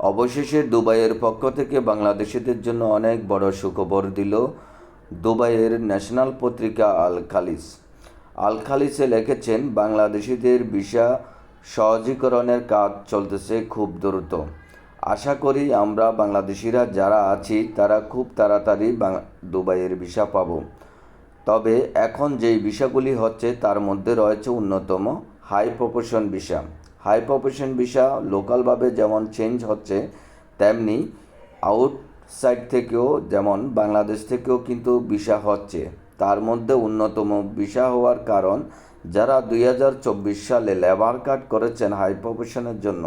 অবশেষে দুবাইয়ের পক্ষ থেকে বাংলাদেশিদের জন্য অনেক বড় সুখবর দিল দুবাইয়ের ন্যাশনাল পত্রিকা আল খালিস আল খালিসে লিখেছেন, বাংলাদেশিদের ভিসা সহজীকরণের কাজ চলতেছে খুব দ্রুত। আশা করি আমরা বাংলাদেশিরা যারা আছি, তারা খুব তাড়াতাড়ি দুবাইয়ের ভিসা পাবো। তবে এখন যেই ভিসাগুলি হচ্ছে, তার মধ্যে রয়েছে অন্যতম, high proportion visa. High proportion visa লোকালভাবে যেমন চেঞ্জ হচ্ছে, তেমনি আউটসাইড থেকেও যেমন বাংলাদেশ থেকেও কিন্তু ভিসা হচ্ছে। তার মধ্যে অন্যতম ভিসা হওয়ার কারণ, যারা দুই হাজার চব্বিশ সালে লেবার কার্ড করেছেন হাই প্রফেশনের জন্য,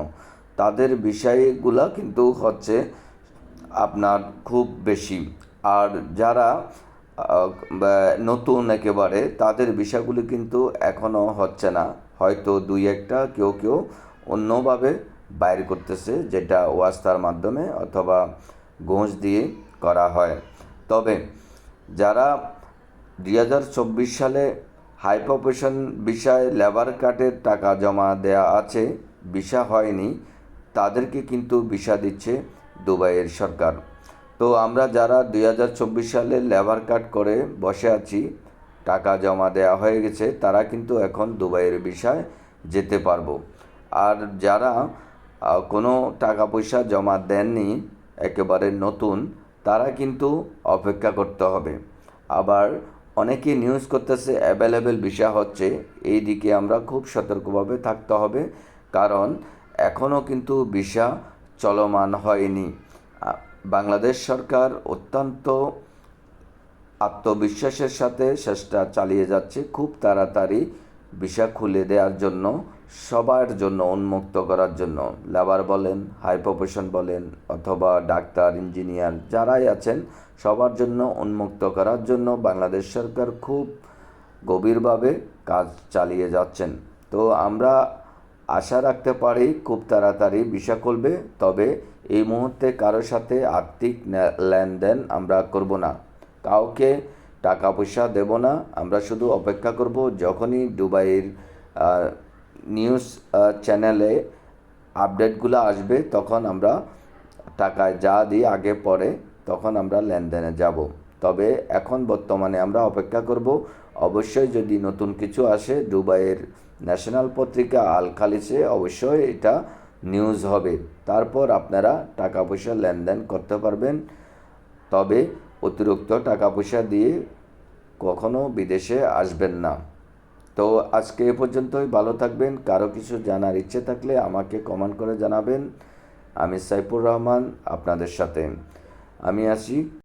তাদের বিষয়গুলা কিন্তু হচ্ছে আপনার খুব বেশি। আর যারা নতুন একেবারে, তাদের বিষয়গুলি কিন্তু এখনও হচ্ছে না। হয়তো দুই একটা, কেউ কেউ অন্যভাবে বাইর করতেছে, যেটা ওয়াস্তার মাধ্যমে অথবা ঘোষ দিয়ে করা হয়। তবে যারা দুই হাজার চব্বিশ সালে হাই প্রফেশন বিষয়ে লেবার কার্ডের টাকা জমা দেয়া আছে, ভিসা হয়নি, তাদেরকে কিন্তু ভিসা দিচ্ছে দুবাইয়ের সরকার। তো আমরা যারা দুই হাজার চব্বিশ সালে লেবার কার্ড করে বসে আছি, টাকা জমা দেওয়া হয়ে গেছে, তারা কিন্তু এখন দুবাইয়ের বিষয় যেতে পারব। আর যারা কোনো টাকা পয়সা জমা দেননি, একেবারে নতুন, তারা কিন্তু অপেক্ষা করতে হবে। আবার অনেকে নিউজ করতেছে অ্যাভেলেবেল ভিসা হচ্ছে, এই দিকে আমরা খুব সতর্কভাবে থাকতে হবে, কারণ এখনও কিন্তু ভিসা চলমান হয়নি। বাংলাদেশ সরকার অত্যন্ত আত্মবিশ্বাসের সাথে চেষ্টা চালিয়ে যাচ্ছে খুব তাড়াতাড়ি ভিসা খুলে দেওয়ার জন্য, সবার জন্য, উন্মুক্ত করার জন্য। লেবার বলেন হাই প্রফেশন বলেন, অথবা ডাক্তার ইঞ্জিনিয়ার যারাই আছেন, সবার জন্য উন্মুক্ত করার জন্য বাংলাদেশ সরকার খুব গভীরভাবে কাজ চালিয়ে যাচ্ছেন। তো আমরা আশা রাখতে পারি, খুব তাড়াতাড়ি ভিসা খুলবে তবে এই মুহূর্তে কারোর সাথে আর্থিক লেনদেন আমরা করব না। কাউকে টাকা পয়সা দেব না, আমরা শুধু অপেক্ষা করব যখনই দুবাইয়ের নিউজ চ্যানেলে আপডেটগুলো আসবে, তখন আমরা টাকায় যা দিই আগে পরে, তখন আমরা লেনদেনে যাব। তবে এখন বর্তমানে আমরা অপেক্ষা করব। অবশ্যই যদি নতুন কিছু আসে, দুবাইয়ের ন্যাশনাল পত্রিকা আল খালিসে, অবশ্যই এটা নিউজ হবে। তারপর আপনারা টাকা পয়সা লেনদেন করতে পারবেন। তবে অতিরিক্ত টাকা পয়সা দিয়ে কখনো বিদেশে আসবেন না। তো আজকে এ পর্যন্তই। ভালো থাকবেন। কারও কিছু জানার ইচ্ছে থাকলে আমাকে কমেন্ট করে জানাবেন। আমি সাইফুর রহমান আপনাদের সাথে। আমি আছি